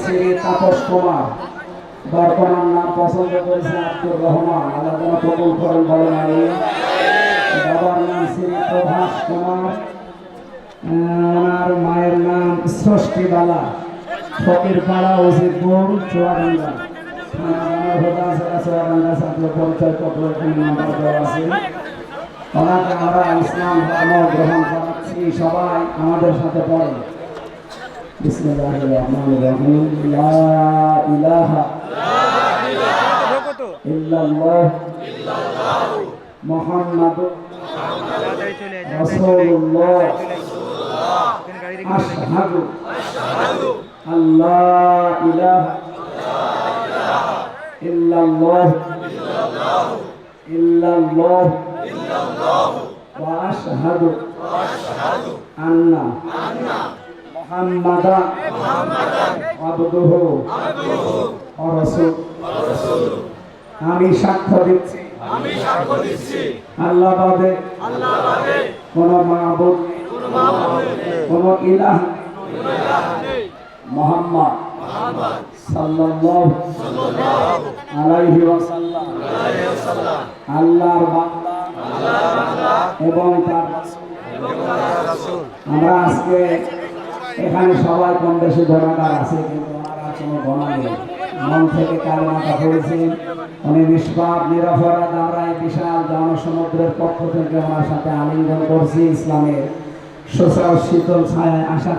শ্রী তাপস কুমার। বর্তমান নাম পছন্দ করেছেন আব্দুর রহমান। আল্লাহ যেন বাবার নাম শ্রী প্রভাস কুমার। ওনার মায়ের নাম ষষ্ঠী বালা ফকির পাড়া থানা রানারঘাটা জেলা চুয়াডাঙ্গা ছাত্র পরিচয় পত্র এখানে আছে। আমরা ইসলাম ধর্ম গ্রহণ করাচ্ছি, সবাই আমাদের সাথে পড়ে। বিসমিল্লাহির রহমানির রহিম। লা ইলাহা ইল্লাল্লাহ মুহাম্মাদুর রাসূলুল্লাহ আশহাদু আল্লাহ ইলাহা ইল্লাল্লাহ ইল্লাল্লাহ ওয়া আশহাদু আন্না মুহাম্মাদান রাসূল আমি সাক্ষ্য দিচ্ছি আমি সাক্ষ্য দিচ্ছি আল্লাহ বাদে আল্লাহ বাদে কোন মাহবুব কোনো মাবুদ কোন ইলাহ কোনো ইলাহ নেই। মোহাম্মদ মুহাম্মদ সাল্লাল্লাহু সাল্লাল্লাহু আলাইহি ওয়াসাল্লাম আলাইহি ওয়াসাল্লাম আল্লাহর বান্দা আল্লাহর বান্দা এবং তার রাসূল। এবং তার রাসূল। আমরা আজকে এখানে সবাই কম বেশি গোনাগার আছে, কিন্তু কোনো নেই। মন থেকে কালমাটা পড়েছে উনি নিষ্পাপ, নিরপরাধ। আমরা বিশাল জনসমুদ্রের পক্ষ থেকে আমার সাথে আলিঙ্গন করছি ইসলামের সোশ্যাল শীতল ছায় আসা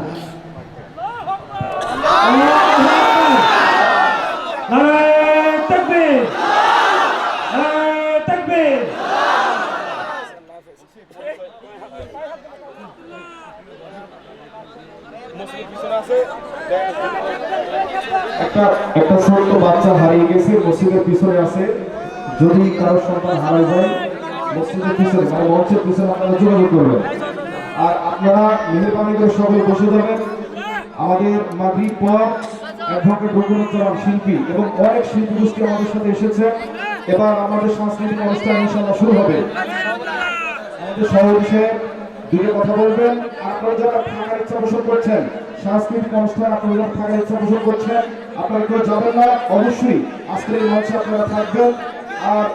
একটা একটা ছোট্ট বাচ্চা হারিয়ে গেছে, মসজিদের পিছনে আছে। যদি কারও সন্তান হারাই যায়, মসজিদের পিছনে মানে মঞ্চের পিছনে আপনারা যোগাযোগ করবেন। আর আপনারা মেহরবানি করে সকলে বসে যাবেন। আমাদের মাগরিব পর অ্যাডভোকেট রঘুনাথ শিল্পী এবং অনেক শিল্পী গোষ্ঠী আমাদের সাথে এসেছে। এবার আমাদের সাংস্কৃতিক অনুষ্ঠান ইনশাল্লাহ শুরু হবে। আমাদের সভাপতি দুটো কথা বলবেন। আপনারা যারা থাকার ইচ্ছা পোষণ করছেন সাংস্কৃতিক অনুষ্ঠান আপনারা যারা থাকার ইচ্ছা পোষণ করছেন আপনারা কেউ যাবেন না। অবশ্যই আজকের এই মঞ্চে আপনারা থাকবেন। আর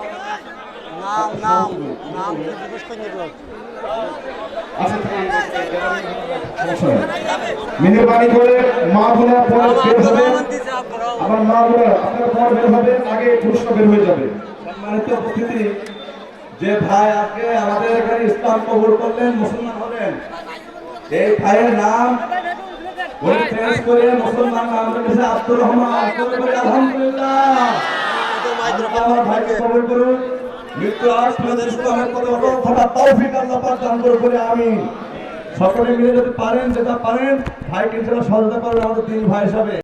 আচ্ছা। মেহেরবানি করে মা বোনেরা পরে বের হবে। আমার মা বোনেরা আপনারা পরে বের হবে আগে পুরস্কার বের হয়ে যাবে। সম্মানিত উপস্থিতি যে ভাই আজকে আমাদের এখানে ইসলাম কবুল করলেন, মুসলমান হলেন, এই ভাইয়ের নাম করে নাম রহমান। আমার করুন করুন আমি সকলে মিলে যদি পারেন, যেটা পারেন, ভাইকে সহযোগিতা করবেন আমাদের তিন ভাই হিসাবে।